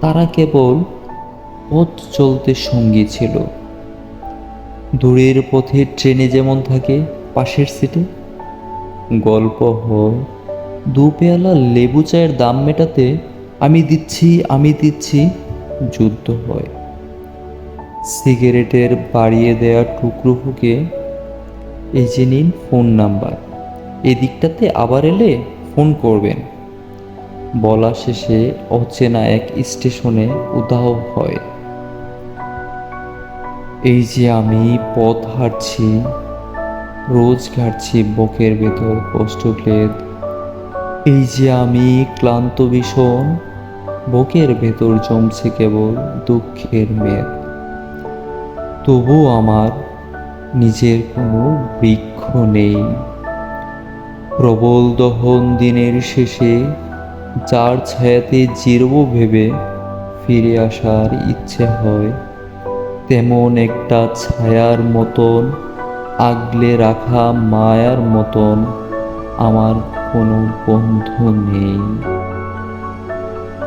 তারা কেবল পথ চলতে সঙ্গী ছিল। দূরের পথে ট্রেনে যেমন থাকে, পাশের সিটে। গল্প হয়, দু পেয়ালা লেবু চায়ের দাম মেটাতে আমি দিচ্ছি আমি দিচ্ছি, যুদ্ধ হয়। সিগারেটের বাড়িয়ে দেয়া টুকরো ফুকে এই যে নিন ফোন নাম্বার। এদিকটাতে আবার এলে ফোন করবেন। বলা শেষে অচেনা এক স্টেশনে উদাও হয়। এই যে আমি পথ হাঁটছি, রোজ ঘাটছি বকের ভেতর কষ্টক্লেদ এই যে আমি ক্লান্ত ভীষণ, বকের ভেতর জমছে কেবল দুঃখের মেদ। তবু আমার নিজের কোনো বৃক্ষ নেই। প্রবল দহন দিনের শেষে যার ছায়াতে জিরব ভেবে ফিরে আসার ইচ্ছে হয়, তেমন একটা ছায়ার মতন, আগলে রাখা মায়ার মতন আমার কোনো বন্ধু নেই।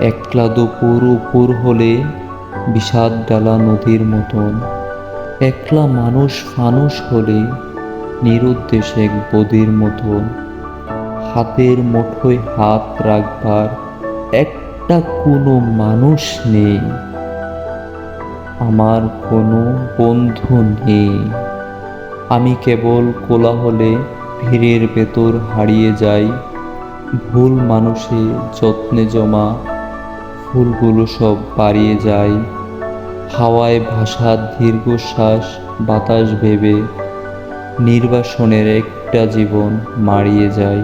একলা দুপুর উপর হলে বিষাদ ডালা নদীর মতন, একলা মানুষ ফানুষ হলে নিরুদ্দেশ এক বদির মতন হাতের মুঠোয় হাত রাখবার একটা কোনো মানুষ নেই। আমার কোনো বন্ধু নেই। আমি কেবল কোলাহলে ভিড়ের ভেতর হারিয়ে যাই। ভুল মানুষে যত্নে জমা ফুলগুলো সব বাড়িয়ে যায়। হাওয়ায় ভাসা দীর্ঘশ্বাস, বাতাস ভেবে নির্বাসনের একটা জীবন মারিয়ে যায়।